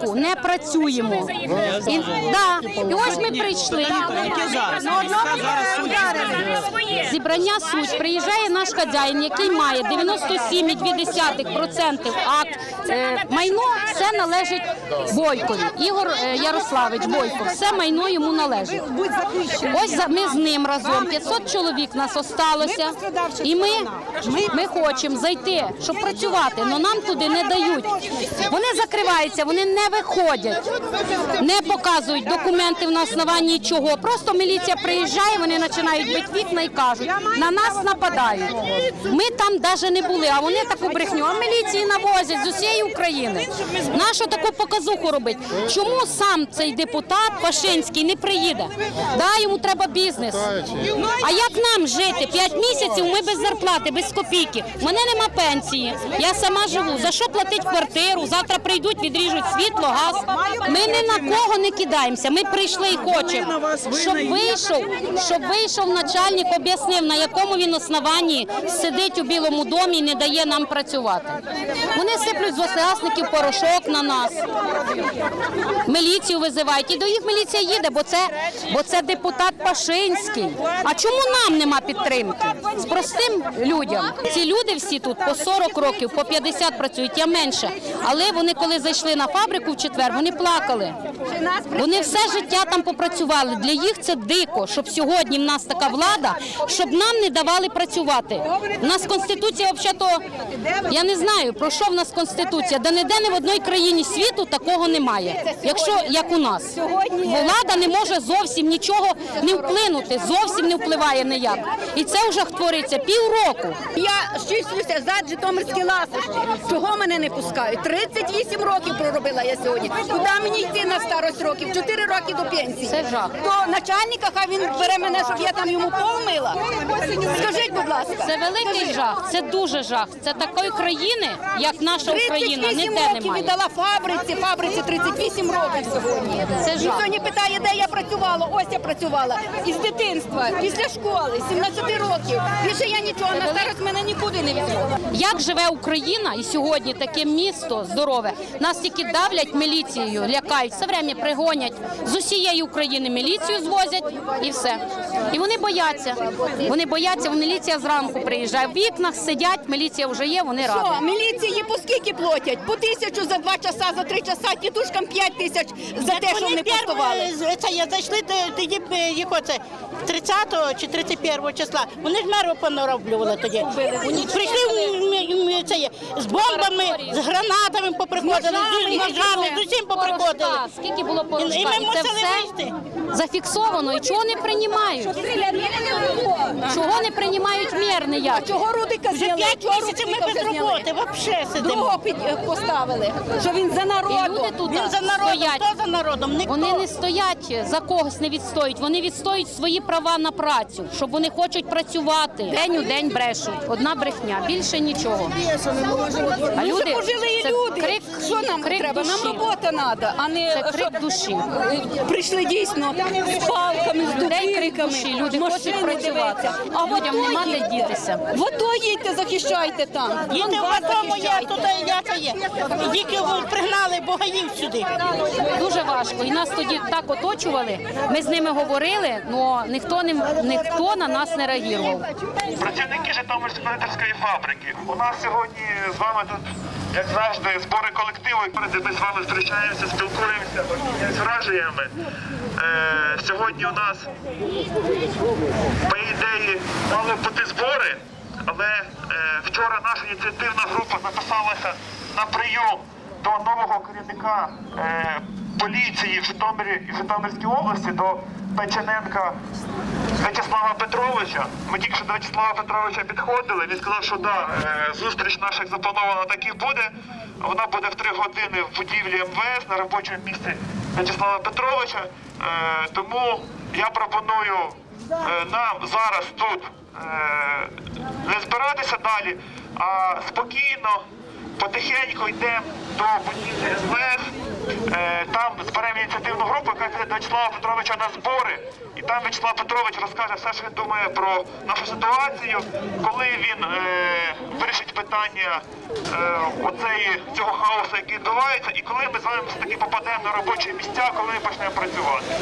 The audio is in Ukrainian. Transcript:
року не працюємо. І, да, і ось ми прийшли. Ну, Зібрання суть приїжджає наш хазяїн, який має 97,2% акт. Е, майно все належить Бойкові. Ігор е, Ярославич Бойко. Все майно йому належить. Ось ми з ним разом. 500 чоловік нас осталося. І ми, ми хочемо зайти, щоб працювати, але нам туди не дають. Вони закриваються, вони не виходять, не показують документів на основанні чого. Просто міліція приїжджає, вони починають бити вікна і кажуть, на нас нападають. Ми там навіть не були, а вони таку брехню. А міліції навозять з усієї України. Нашу таку показуху робить. Чому сам цей депутат Пашинський не приїде? Да, йому треба бізнес. А як нам жити? П'ять місяців ми без зарплати, без копійки. У мене нема пенсії. Я сама живу. За що платить квартиру? Завтра прийдуть, відріжуть світло, газ. Ми ні на кого не кидаємося. Ми прийшли і хочемо, щоб вийшов, щоб вийшов начальник, об'яснив, на якому він основанні сидить у Білому домі і не дає нам працювати. Вони сиплють з порошок на нас міліцію визивають. І до їх міліція їде, бо це, бо це депутат Пашинський. А чому нам нема підтримки? З простим людям. Ці люди всі тут по 40 років, по 50 працюють, я менше. Але вони, коли зайшли на фабрику в четвер, вони плакали. Вони все життя там попрацювали. Для їх це дико, щоб сьогодні в нас така влада, щоб нам не давали працювати. У нас конституція взагалі, я не знаю, про що в нас конституція, де ніде не в одній країні світу такого немає. Якщо як у нас, влада не може зовсім нічого не вплинути, зовсім не впливає ніяк. І це вже твориться півроку. Я щислюся за Житомирські ласощі. Чого мене не пускають? 38 років проробила я сьогодні. Куди мені йти на старость років? 4 роки до пенсії. Це жах. То начальника, хай він бере мене, щоб я там йому пол мила. Скажіть, будь ласка. Це великий жах, це дуже жах. Це такої країни, як наша Україна, 38 ніде років немає. віддала фабриці, фабриці 38 років сьогодні. Це жах. Ніхто не питає, де я працювала. Ось я працювала. Із дитинства, після школи, 17 років. Більше я нічого, на старость мене нікуди не візьмуть. Як живе Україна і сьогодні таке місто здорове? Нас тільки давлять міліцією, лякають, все время пригонять з усієї України міліцію звозять і все. І вони бояться. Вони бояться, міліція зранку приїжджає. В вікнах сидять, міліція вже є, вони раді. Що, міліції по скільки платять? По тисячу за два часа, за три часа, тітушкам п'ять тисяч за те, що вони постували. це я зайшли тоді, е, це, 30 чи 31 числа. Вони ж меру понароблювали тоді. Прийшли це є, з бомбами, з гранатами поприходили, з ножами, з усім поприходили. Скільки було порошка? І ми мусили вийти. зафіксовано. І чого не приймають? Чого не приймають мір ніяк? Чого Рудика Вже зняли? 5 місяців ми без роботи, взагалі сидимо. Другого під- е, поставили, що він за І люди тут Він за народом, стоять. хто за народом? Ніхто. Вони не стоять за когось не відстоюють. Вони відстоюють свої права на працю, щоб вони хочуть працювати. День у день брешуть. Одна брехня, більше нічого. А люди пожили люди. крик, що нам крик треба? душі. Нам робота треба, а не Це крик душі. прийшли дійсно з палками, з дубинками. Люди хочуть працювати. А Людям нема де дітися. В АТО їдьте, захищайте там. Їдьте в АТО моя, тут я це є. Тільки ви пригнали богаїв сюди. Дуже важко. І нас тоді так оточували. Ми з ними говорили, але ніхто не ніхто на нас не реагував. Працівники Житомирської кондитерської фабрики. У нас сьогодні з вами тут, як завжди, збори колективу. і Ми з вами зустрічаємося, спілкуємося, обмінюємося враженнями. Е, сьогодні у нас, по ідеї, мали бути збори, але е, вчора наша ініціативна група записалася на прийом до нового керівника е, поліції в Житомирі і Житомирській області, до Печененка В'ячеслава Петровича. Ми тільки що до В'ячеслава Петровича підходили. Він сказав, що да, е, зустріч наших запланована так і буде. Вона буде в три години в будівлі МВС на робочому місці В'ячеслава Петровича. Е, Тому я пропоную е, нам зараз тут не збиратися далі, а спокійно, потихеньку йдемо до будівлі МВС. Е, Там зберемо ініціативну групу, яка до Вячеслава Петровича на збори. І там Вячеслав Петрович розкаже все, що він думає про нашу ситуацію, коли він е, вирішить питання е, оцеї, цього хаосу, який відбувається, і коли ми з вами все-таки попадемо на робочі місця, коли ми почнемо працювати.